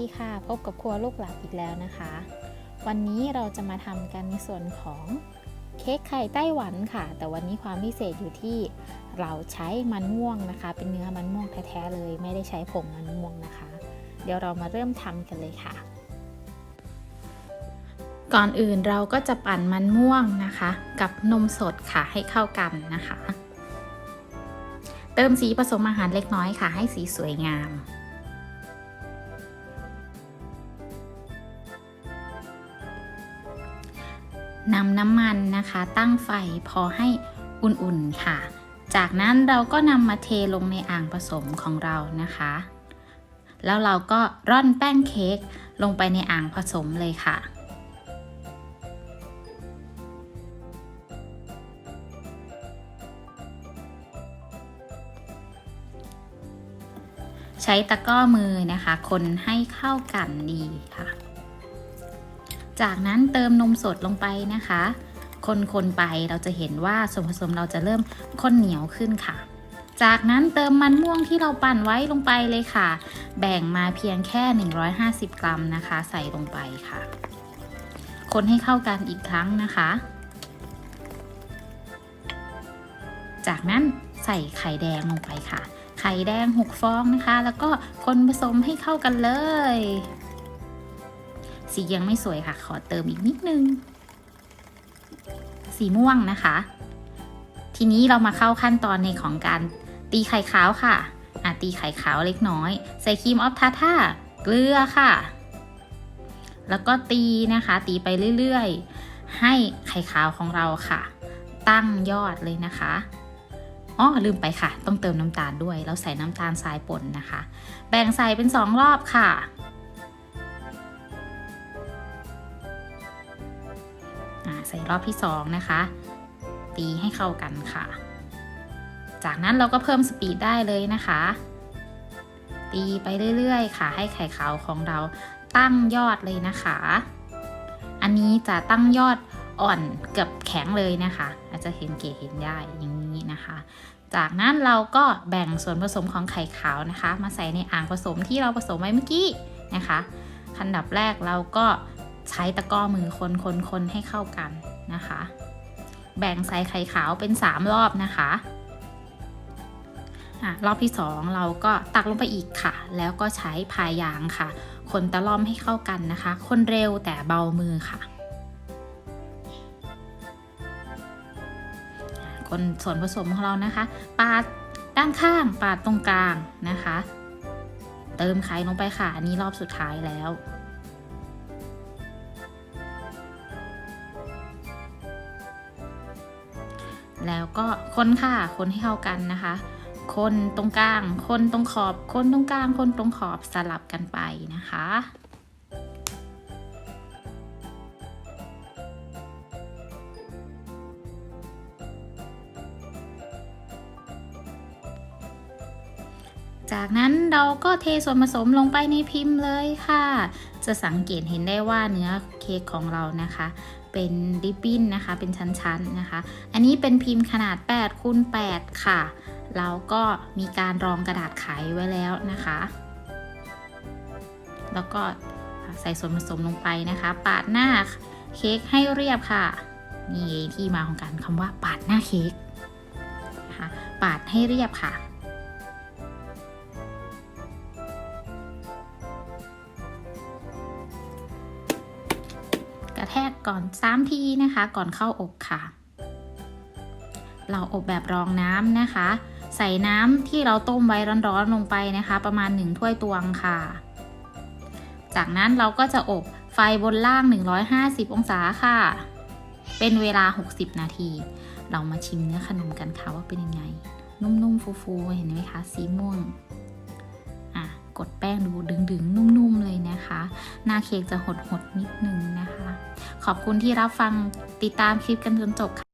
ดีค่ะพบกับครัวลูกหลานอีกแล้วนะคะ วันนี้เราจะมาทำกันในส่วนของเค้กไข่ไต้หวันค่ะ แต่วันนี้ความพิเศษอยู่ที่เราใช้มันม่วงนะคะ เป็นเนื้อมันม่วงแท้ๆเลย ไม่ได้ใช้ผงมันม่วงนะคะ เดี๋ยวเรามาเริ่มทำกันเลยค่ะ ก่อนอื่นเราก็จะปั่นมันม่วงนะคะ กับนมสดค่ะให้เข้ากันนะคะ เติมสีผสมอาหารเล็กน้อยค่ะ ให้สีสวยงาม นำน้ำมันนะคะ ตั้งไฟพอให้อุ่นๆค่ะ จากนั้นเราก็นำมาเทลงในอ่างผสมของเรานะคะ แล้วเราก็ร่อนแป้งเค้กลงไปในอ่างผสมเลยค่ะใช้ตะกร้อมือนะคะ คนให้เข้ากันดีค่ะ จากนั้นเติมนมสดลงไปนะคะ คนๆไปเราจะเห็นว่าส่วนผสมเราจะเริ่มข้นเหนียวขึ้นค่ะ จากนั้นเติมมันม่วงที่เราปั่นไว้ลงไปเลยค่ะ แบ่งมาเพียงแค่ 150 กรัมนะคะ ใส่ลงไปค่ะ คนให้เข้ากันอีกครั้งนะคะ จากนั้นใส่ไข่แดงลงไปค่ะ ไข่แดง 6 ฟองนะคะ แล้วก็คนผสมให้เข้ากันเลย สียังไม่สวยค่ะ ขอเติมอีกนิดนึง สีม่วงนะคะ ทีนี้เรามาเข้าขั้นตอนในของการตีไข่ขาวค่ะอะตีไข่ขาวเล็กน้อย ใส่ครีมออฟทาท่าเกลือค่ะ แล้วก็ตีนะคะ ตีไปเรื่อยๆ ให้ไข่ขาวของเราค่ะ ตั้งยอดเลยนะคะอ๋อลืมไปค่ะ ต้องเติมน้ำตาลด้วย เราใส่น้ำตาลทรายป่นนะคะ แบ่งใส่เป็นสองรอบค่ะ รอบที่ 2 นะคะ ตีให้เข้ากันค่ะ จากนั้นเราก็เพิ่มสปีดได้เลยนะคะ ตีไปเรื่อยๆ ค่ะ ให้ไข่ขาวของเราตั้งยอดเลยนะคะ อันนี้จะตั้งยอดอ่อนเกือบแข็งเลยนะคะ อาจจะเห็นเก๋เห็นได้อย่างนี้นะคะ จากนั้นเราก็แบ่งส่วนผสมของไข่ขาวนะคะ มาใส่ในอ่างผสมที่เราผสมไว้เมื่อกี้นะคะขั้นดับแรกเราก็ ใช้ตะก้อมือคนคนคนให้เข้ากันนะคะ แบ่งใส่ไข่ขาวเป็น 3 รอบนะคะอะรอบที่ 2 เราก็ตักลงไปอีกค่ะ แล้วก็ใช้พายยางค่ะ คนตะล่อมให้เข้ากันนะคะ คนเร็วแต่เบามือค่ะ คนส่วนผสมของเรานะคะ ปาดด้านข้างปาดตรงกลางนะคะ เติมไข่ลงไปค่ะ อันนี้รอบสุดท้ายแล้ว แล้วก็คนค่ะคนให้เข้ากันนะคะ คนตรงกลาง คนตรงขอบ คนตรงกลาง คนตรงขอบสลับกันไปนะคะจากนั้นเราก็เทส่วนผสมลงไปในพิมพ์เลยค่ะ จะสังเกตเห็นได้ว่าเนื้อเค้กของเรานะคะ เป็นริบบิ้นนะคะ เป็นชั้นๆนะคะ อันนี้เป็นพิมพ์ขนาด8คูณ8ค่ะเราก็มีการรองกระดาษไขไว้แล้วนะคะ แล้วก็ใส่ส่วนผสมลงไปนะคะ ปาดหน้าเค้กให้เรียบค่ะ นี่ที่มาของการคำว่าปาดหน้าเค้กนะคะปาดให้เรียบค่ะ ระแทกก่อน 3 ทีนะคะ ก่อนเข้าอบค่ะ เราอบแบบรองน้ำนะคะ ใส่น้ำที่เราต้มไว้ร้อนๆลงไปนะคะ ประมาณ 1 ถ้วยตวงค่ะ จากนั้นเราก็จะอบไฟบนล่าง 150 องศาค่ะ เป็นเวลา 60 นาที เรามาชิมเนื้อขนมกันค่ะว่าเป็นยังไง นุ่มๆฟูๆ เห็นไหมคะ สีม่วงอะกดแป้งดูดึงๆ นุ่ม ๆ เลยนะคะ หน้าเค้กจะหด ๆ นิดนึงนะคะ ขอบคุณที่รับฟังติดตามคลิปกันจนจบค่ะ